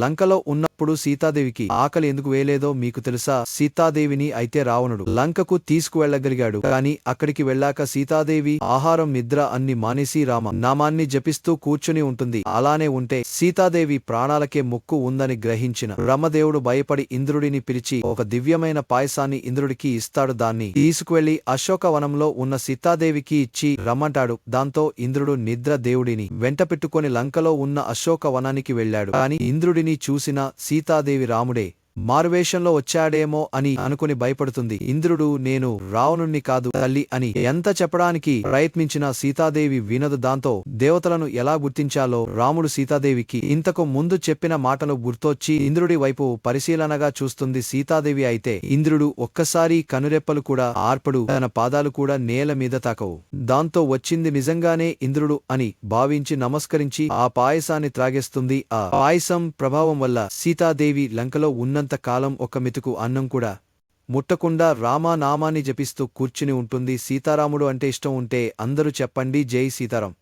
లంకలో ఉన్నప్పుడు సీతాదేవికి ఆకలి ఎందుకు వేయలేదో మీకు తెలుసా? సీతాదేవిని అయితే రావణుడు లంకకు తీసుకువెళ్ళగలిగాడు కాని అక్కడికి వెళ్ళాక సీతాదేవి ఆహారం నిద్ర అన్ని మానేసి రామ నామాన్ని జపిస్తూ కూర్చుని ఉంటుంది. అలానే ఉంటే సీతాదేవి ప్రాణాలకే ముక్కు ఉందని గ్రహించిన రమదేవుడు భయపడి ఇంద్రుడిని పిలిచి ఒక దివ్యమైన పాయసాన్ని ఇంద్రుడికి ఇస్తాడు. దాన్ని తీసుకువెళ్ళి అశోకవనంలో ఉన్న సీతాదేవికి ఇచ్చి రమ్మంటాడు. దాంతో ఇంద్రుడు నిద్ర దేవుడిని వెంట పెట్టుకుని లంకలో ఉన్న అశోకవనానికి వెళ్ళాడు. కాని రాముడిని చూసిన సీతాదేవి రాముడే మారువేషంలో వచ్చాడేమో అని అనుకుని భయపడుతుంది. ఇంద్రుడు నేను రావణుణ్ణి కాదు తల్లి అని ఎంత చెప్పడానికి ప్రయత్నించినా సీతాదేవి వినదు. దాంతో దేవతలను ఎలా గుర్తించాలో రాముడు సీతాదేవికి ఇంతకు ముందు చెప్పిన మాటలు గుర్తొచ్చి ఇంద్రుడి వైపు పరిశీలనగా చూస్తుంది సీతాదేవి అయితే ఇంద్రుడు ఒక్కసారి కనురెప్పలు కూడా ఆర్పడు తన పాదాలు కూడా నేల మీద తాకవు. దాంతో వచ్చింది నిజంగానే ఇంద్రుడు అని భావించి నమస్కరించి ఆ పాయసాన్ని త్రాగేస్తుంది. ఆ పాయసం ప్రభావం వల్ల సీతాదేవి లంకలో ఉన్న ఉన్నంత కాలం ఒక మెతుకు అన్నం కూడా. ముట్టకుండా రామానామాన్ని జపిస్తూ కూర్చుని ఉంటుంది సీతారాముడు అంటే ఇష్టం ఉంటే అందరూ చెప్పండి జై సీతారాం.